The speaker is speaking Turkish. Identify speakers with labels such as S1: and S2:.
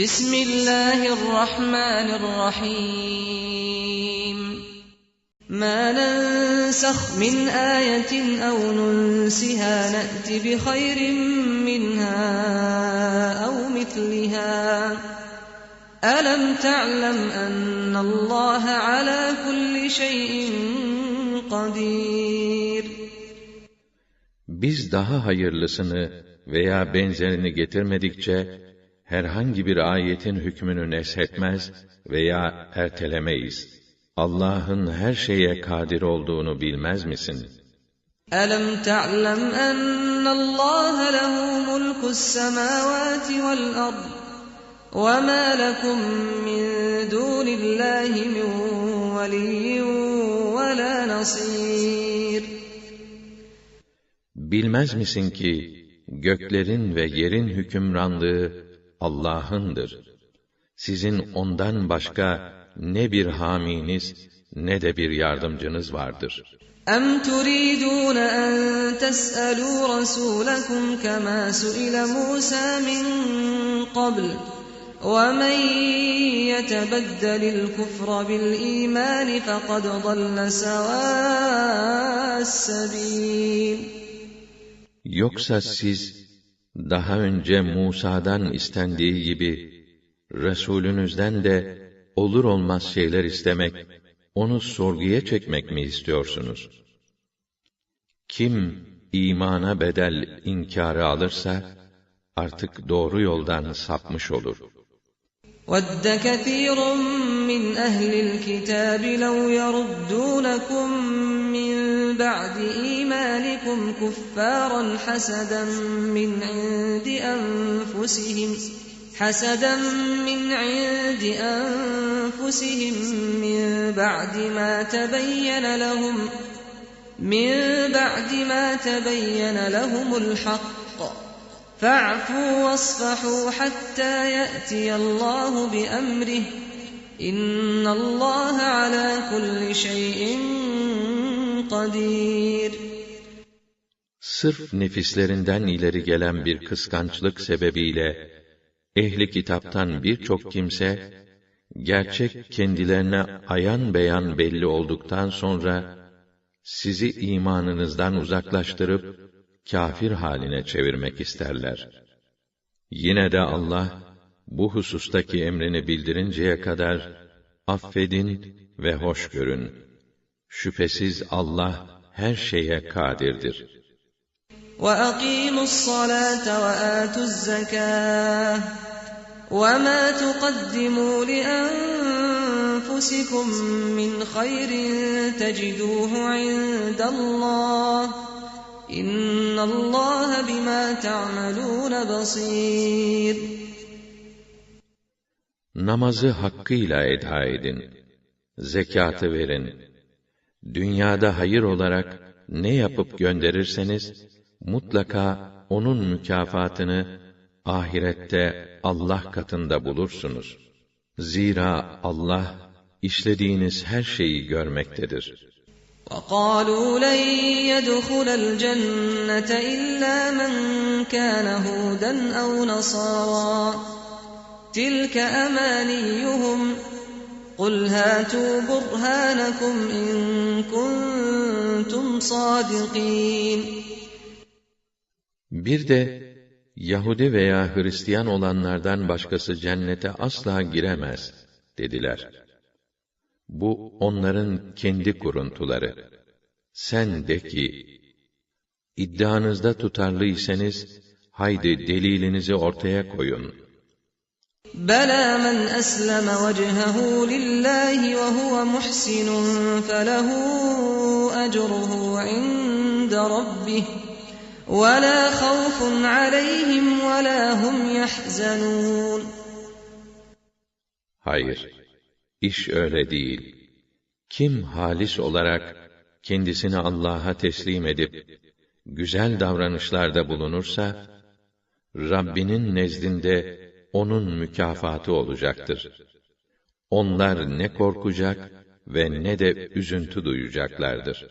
S1: بسم الله الرحمن الرحيم ما ننسخ من آية أو ننسها نأت بخير منها أو مثلها ألم تعلم أن الله على كل شيء قدير
S2: Biz daha hayırlısını veya benzerini getirmedikçe herhangi bir ayetin hükmünü neshetmez veya ertelemeyiz. Allah'ın her şeye kadir olduğunu bilmez misin?
S1: ألم تعلم أن الله له ملك السماوات والأرض وما لكم من دون الله من ولي ولا نصير
S2: Bilmez misin ki göklerin ve yerin hükümranlığı Allah'ındır. Sizin ondan başka ne bir haminiz ne de bir yardımcınız vardır.
S1: أم تريدون أن تسألوا رسولكم كما سئل موسى من قبل ومن يتبدل الكفر بالإيمان فقد ضل سواء السبيل
S2: Yoksa siz daha önce Musa'dan istendiği gibi Resulünüzden de olur olmaz şeyler istemek, onu sorguya çekmek mi istiyorsunuz? Kim imana bedel inkarı alırsa artık doğru yoldan sapmış olur.
S1: ود كثير من أهل الكتاب لو يردونكم من بعد إيمانكم كفارا حسدا من عند أنفسهم حسدا من عند أنفسهم من بعد ما تبين لهم من بعد ما تبين لهم الحق. فاعفوا واصفحوا حتى يأتي الله بأمره. إن الله على كل شيء قدير
S2: Sırf nefislerinden ileri gelen bir kıskançlık sebebiyle ehli kitaptan birçok kimse gerçek kendilerine ayan beyan belli olduktan sonra sizi imanınızdan uzaklaştırıp kafir haline çevirmek isterler. Yine de Allah bu husustaki emrini bildirinceye kadar affedin ve hoş görün. Şüphesiz Allah her şeye kadirdir.
S1: وأقيموا الصلاة وآتوا الزكاة وما تقدموا لأنفسكم من خير تجدوه عند الله إن الله بما تعملون بصير
S2: Namazı hakkıyla eda edin. Zekatı verin. Dünyada hayır olarak ne yapıp gönderirseniz, mutlaka onun mükafatını ahirette Allah katında bulursunuz. Zira Allah işlediğiniz her şeyi görmektedir.
S1: وقالوا لن يدخل الجنة إلا من كان هودا أو نصارى تلك أمانيهم قل هاتوا برهانكم إن كنتم صادقين
S2: Bir de Yahudi veya Hristiyan olanlardan başkası cennete asla giremez dediler. Bu onların kendi kuruntuları. Sen de ki, iddianızda tutarlıysanız, haydi delilinizi ortaya koyun.
S1: Bela men esleme vecehehu lillahi ve huve muhsinun felehu ecruhu inde rabbih ve la havfun aleyhim ve la hum.
S2: Hayır, iş öyle değil. Kim halis olarak kendisini Allah'a teslim edip güzel davranışlarda bulunursa Rabbinin nezdinde onun mükafatı olacaktır. Onlar ne korkacak ve ne de üzüntü duyacaklardır.